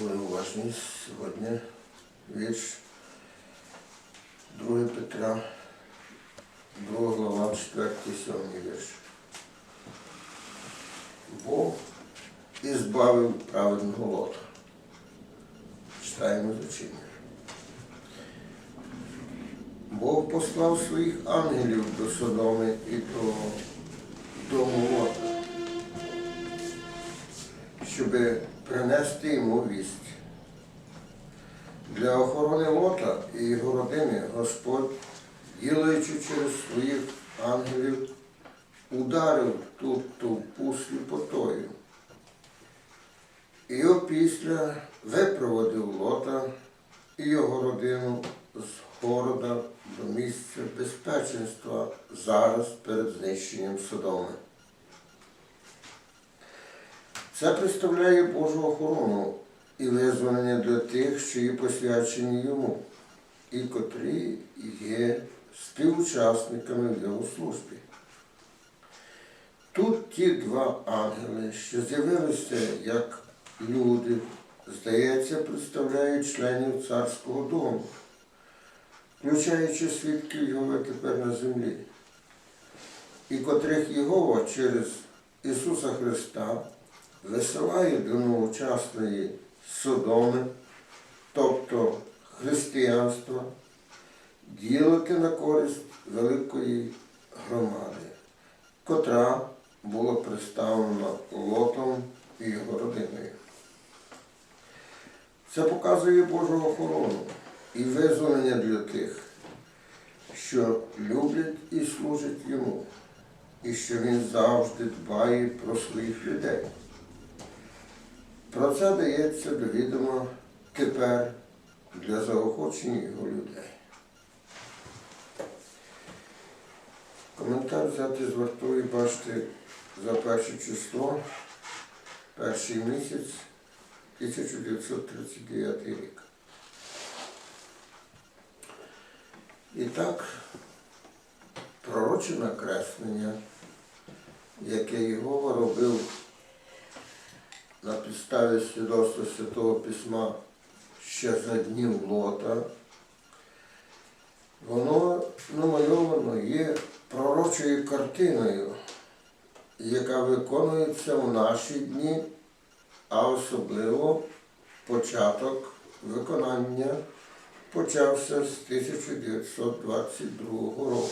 Були уважні сьогодні вірш 2 Петра, 2 глава, 4 7 вірш. Бог і збавив праведного лота. Читаємо зачиння. Бог послав своїх ангелів до Содоми і до дому Лота, щоб принести йому вість. Для охорони Лота і його родини Господь, ділаючи через своїх ангелів, ударив ту товпу сліпотою. І опісля випроводив Лота і його родину з города до місця безпеченства зараз перед знищенням Содоми. Це представляє Божу охорону і визволення для тих, що є посвячені йому, і котрі є співучасниками в його службі. Тут ті два ангели, що з'явилися як люди, здається, представляють членів царського дому, включаючи свідків його тепер на землі, і котрих Єгова через Ісуса Христа висилає до новочасної Содоми, тобто християнства, ділити на користь великої громади, котра була представлена Лотом і його родиною. Це показує Божу охорону і визволення для тих, що люблять і служать йому, і що він завжди дбає про своїх людей. Про це дається до відома тепер для заохочення його людей. Коментар взяти з вартої бачити за перше число, перший місяць 1939 рік. І так, пророче накреслення, яке Єгова робив на підставі свідоцтва Святого Письма ще за днів Лота, воно намальовано є пророчою картиною, яка виконується в наші дні, а особливо початок виконання почався з 1922 року.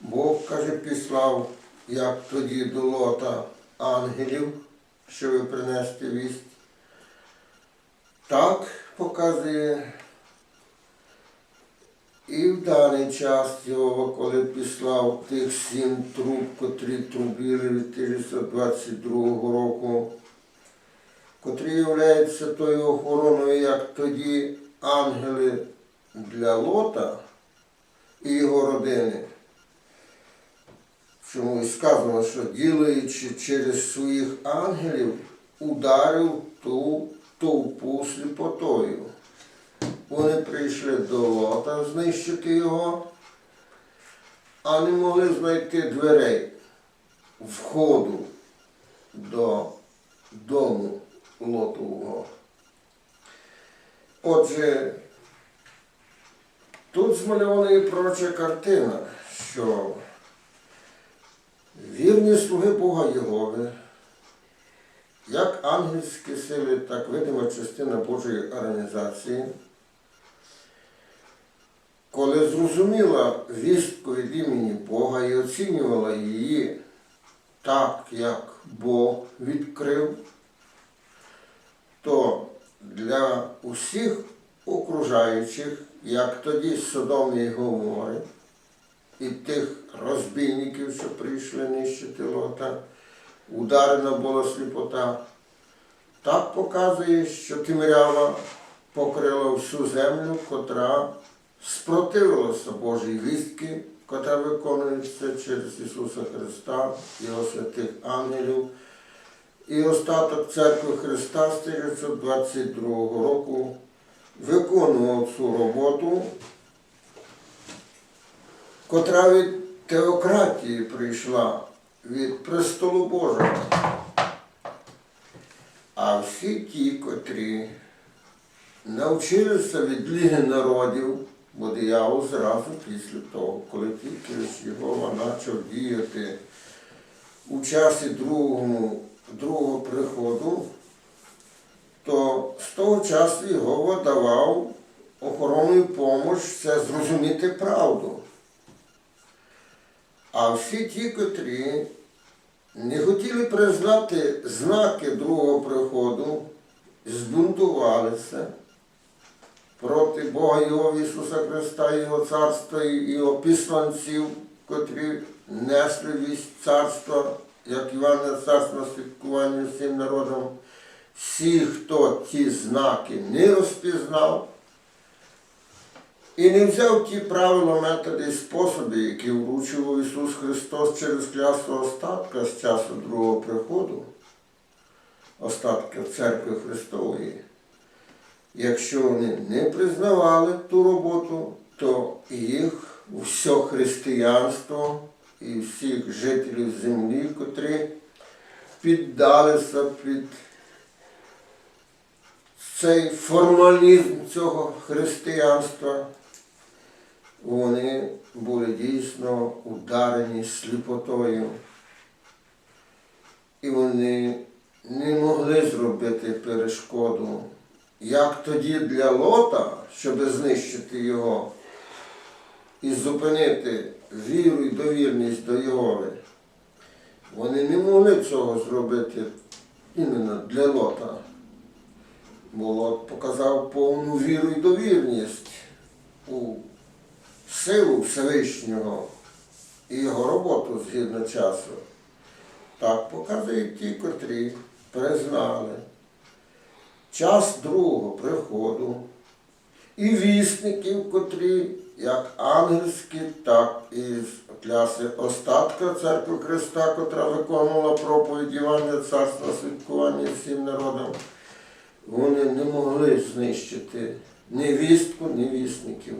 Бог, каже, післав, як тоді до лота ангелів, щоб принести вість. Так показує і в даний час його, коли післав тих сім труб, котрі трубили від 1922 року, котрі являються тою охороною, як тоді ангели для Лота і його родини. Чому і сказано, що ділаючи через своїх ангелів, ударив ту товпу сліпотою. Вони прийшли до Лота знищити його, а не могли знайти дверей входу до дому Лотового. Отже, тут змальована і пророча картина, що вірні слуги Бога Єгови, як ангельські сили, так видима частина Божої організації, коли зрозуміла вістку від імені Бога і оцінювала її так, як Бог відкрив, то для усіх окружаючих, як тоді Содом і Гомори, і тих розбійників, що прийшли нищити лота, ударена була сліпота, так показує, що Тимирява покрила всю землю, котра спротивилася Божій вістки, котра виконується через Ісуса Христа, Його святих ангелів. І остаток церкви Христа з 1922 року виконував цю роботу, котра від теократії прийшла від престолу Божого. А всі ті, котрі навчилися від Ліги народів, бо диявол зразу після того, коли тільки Єгова почав діяти у часі другому, другого приходу, то з того часу Єгова давав охоронну допомогу це зрозуміти правду. А всі ті, котрі не хотіли признати знаки другого приходу, збунтувалися проти Бога Його Ісуса Христа, Його царства і Його післанців, котрі несли вість царства, як Івана царство святкування всім народом. Всі, хто ті знаки не розпізнав і не взяв ті правила, методи і способи, які вручував Ісус Христос через кляство остатка з часу другого приходу, остатка церкви Христової. Якщо вони не признавали ту роботу, то їх все християнство і всіх жителів землі, котрі піддалися під цей формалізм цього християнства, вони були дійсно ударені сліпотою. І вони не могли зробити перешкоду. Як тоді для Лота, щоб знищити його і зупинити віру і довірність до Єгови, вони не могли цього зробити іменно для Лота. Бо Лот показав повну віру і довірність у силу Всевишнього і його роботу згідно часу. Так показують ті, котрі признали час другого приходу і вісників, котрі як ангельські, так і з кляси остатка церкви Христа, котра виконувала проповідь Івана Царства святкування всім народам, вони не могли знищити ні вістку, ні вісників.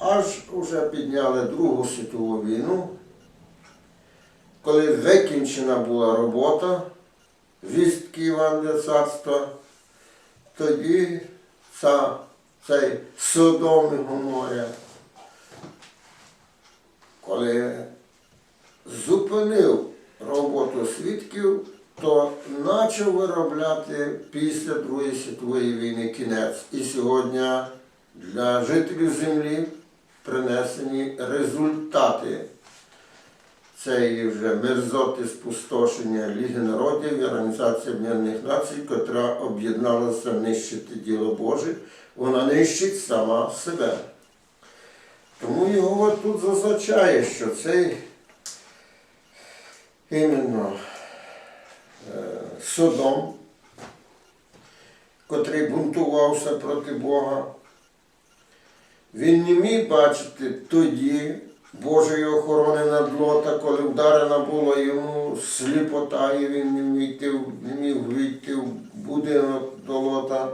Аж уже підняли Другу світову війну, коли викінчена була робота вістки Івана Царства, тоді ця, цей Содом і Гоморя, коли зупинив роботу свідків, то почав виробляти після Другої світової війни кінець. І сьогодні для жителів землі принесені результати цієї вже мерзоти спустошення Ліги народів і Організації Об'єднаних Націй, котра об'єдналася нищити діло Боже, вона нищить сама себе. Тому його тут зазначає, що цей іменно е, Содом, котрий бунтувався проти Бога, він не міг бачити тоді Божої охорони над Лота, коли вдарена була йому сліпота, і він не міг, не міг вийти в будинок до Лота.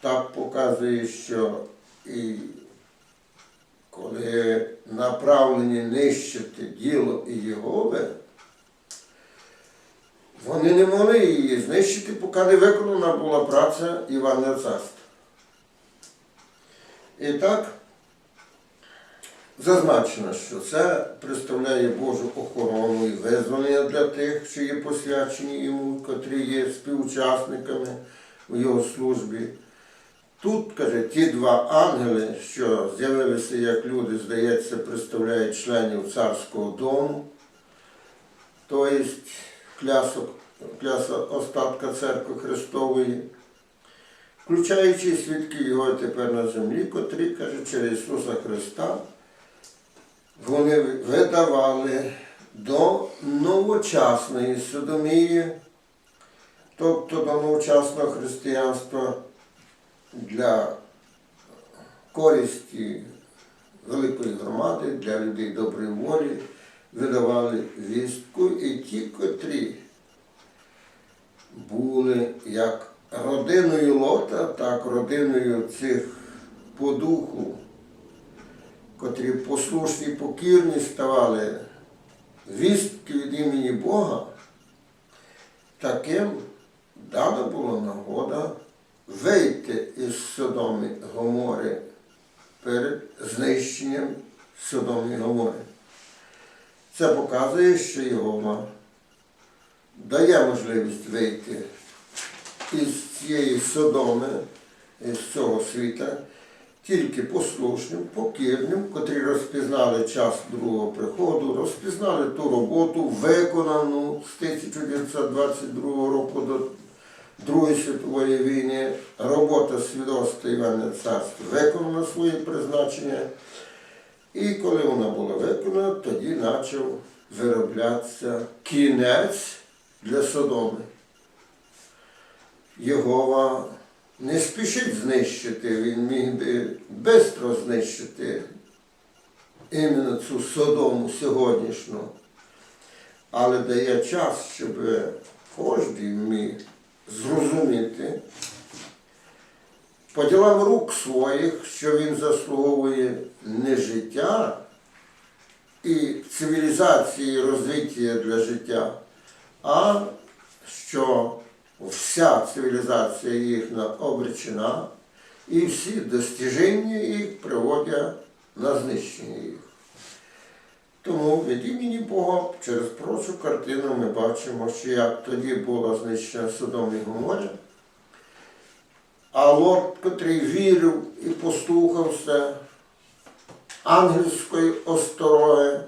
Так показує, що і коли направлені нищити діло і Єгови, вони не могли її знищити, поки не виконана була праця Івана Царства. І так, зазначено, що це представляє Божу охорону і визволення для тих, що є посвячені йому, котрі є співучасниками у його службі. Тут, каже, ті два ангели, що з'явилися як люди, здається, представляють членів царського дому, тобто клясок, кляса остатка церкви Христової, включаючи свідки його тепер на землі, котрі, каже, через Ісуса Христа вони видавали до новочасної содомії, тобто до новочасного християнства для користі великої громади, для людей доброї волі, видавали вістку і ті, котрі були як родиною Лота, так родиною цих по духу котрі послушні покірні ставали вістки від імені Бога, таким дана була нагода вийти із Содоми Гомори перед знищенням Содоми Гомори. Це показує, що Єгова дає можливість вийти із цієї Содоми, із цього світа, тільки послушним, покірним, котрі розпізнали час другого приходу, розпізнали ту роботу, виконану з 1922 року до Другої світової війни, робота свідоцтва Івана Царства виконала своє призначення. І коли вона була виконана, тоді почав вироблятися кінець для Содоми. Єгова не спішить знищити, він міг би швидко знищити іменно цю Содому сьогоднішню, але дає час, щоб кожен міг зрозуміти по ділам рук своїх, що він заслуговує не життя і цивілізації розвиття для життя, а що вся цивілізація їхня обречена і всі достіження їх приводять на знищення їх. Тому від імені Бога через прочу картину ми бачимо, що як тоді було знищено Содом і Гоморя, а Лот, котрий вірив і послухався ангельської остороги,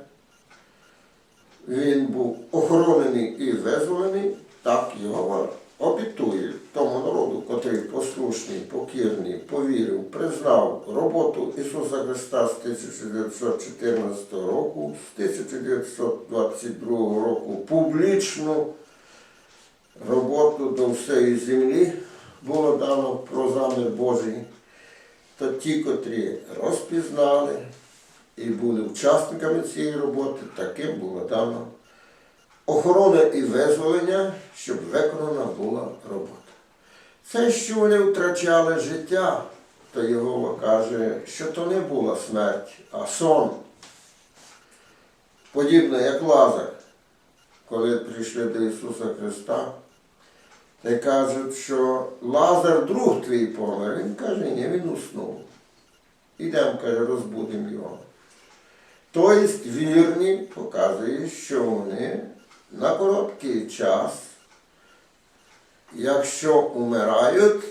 він був охоронений і визволений, так його обітує тому народу, котрий послушний, покірний, повірив, признав роботу Ісуса Христа з 1914 року, з 1922 року публічну роботу до всієї землі було дано про замір Божий, то ті, котрі розпізнали і були учасниками цієї роботи, таким було дано охорона і визволення, щоб виконана була робота. Це, що вони втрачали життя, то Єгова каже, що то не була смерть, а сон. Подібно як Лазар, коли прийшли до Ісуса Христа, та кажуть, що Лазар друг твій помер. Він каже, ні, він уснув. Ідемо, каже, розбудимо його. Тобто вірні показує, що вони на короткий час, якщо умирають,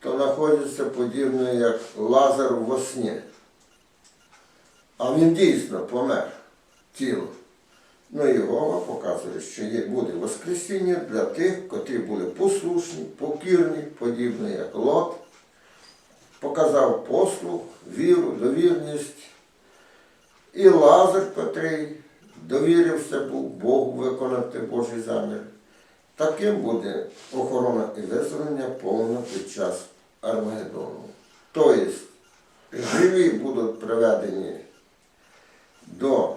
то знаходяться подібно як Лазар во сні. А він дійсно помер тіло. Ну і Гова показує, що є, буде Воскресіння для тих, котрі були послушні, покірні, подібно як Лот, показав послух, віру, довірність. І Лазар, котрий довірився Богу виконати Божий замір. Таким буде охорона і визволення повна під час Армагеддону. Тобто живі будуть приведені до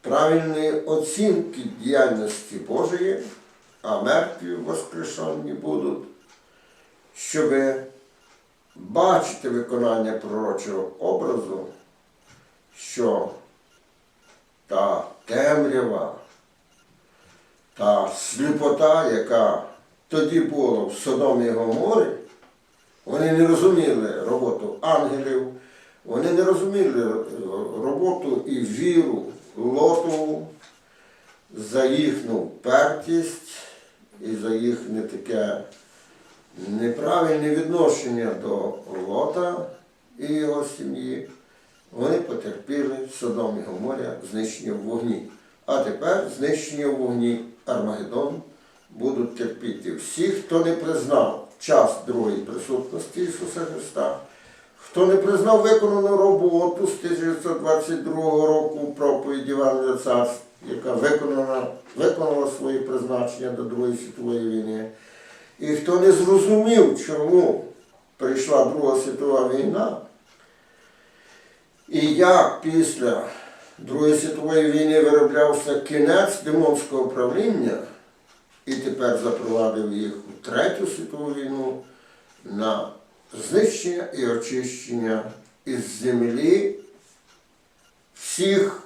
правильної оцінки діяльності Божої, а мертві воскрешені будуть, щоб бачити виконання пророчого образу, що та темрява, та сліпота, яка тоді була в Содомі і Гоморі, вони не розуміли роботу ангелів, вони не розуміли роботу і віру Лоту за їхню впертість і за їхнє таке неправильне відношення до Лота і його сім'ї. Вони потерпіли Содом і Гоморя знищення в вогні. А тепер знищення в вогні Армагеддон будуть терпіти всі, хто не признав час другої присутності Ісуса Христа, хто не признав виконану роботу з 1922 року проповіді Івана Царств, яка виконана, виконала своє призначення до Другої світової війни, і хто не зрозумів, чому прийшла Друга світова війна, і як після Другої світової війни вироблявся кінець демонського правління і тепер запровадив їх у Третю світову війну на знищення і очищення із землі всіх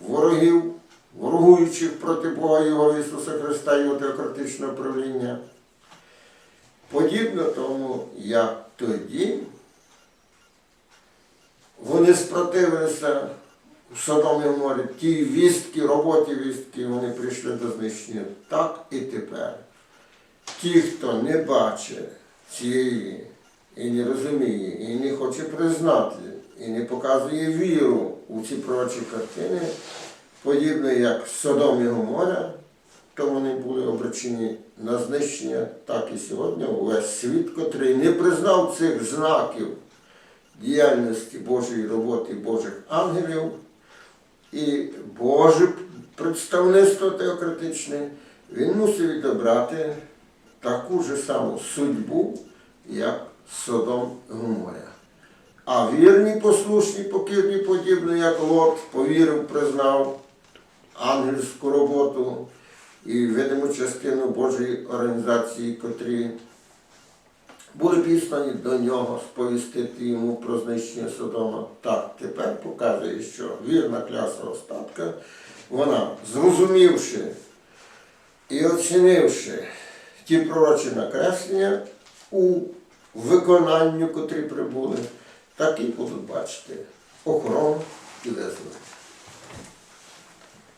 ворогів, ворогуючих проти Бога Його Ісуса Христа і його теократичного правління. Подібно тому, як тоді вони спротивилися в Содомі морі, ті вістки, роботі вістки, вони прийшли до знищення. Так і тепер. Ті, хто не бачить цієї і не розуміє, і не хоче признати, і не показує віру у ці пророчі картини, подібно як Содом і Гоморя, то вони були обречені на знищення, так і сьогодні увесь світ, котрий не признав цих знаків діяльності Божої роботи Божих ангелів і Боже представництво теократичне, він мусив відобрати таку ж саму судьбу, як Содом і А вірні, послушні, покірні, подібно, як Лот, повірив, признав ангельську роботу і видиму частину Божої організації, котрі були післані до нього сповістити йому про знищення Содома. Так, тепер показує, що вірна кляса остатка, вона, зрозумівши і оцінивши ті пророчі накреслення у виконанню, котрі прибули, так і будуть бачити охорону і визволення.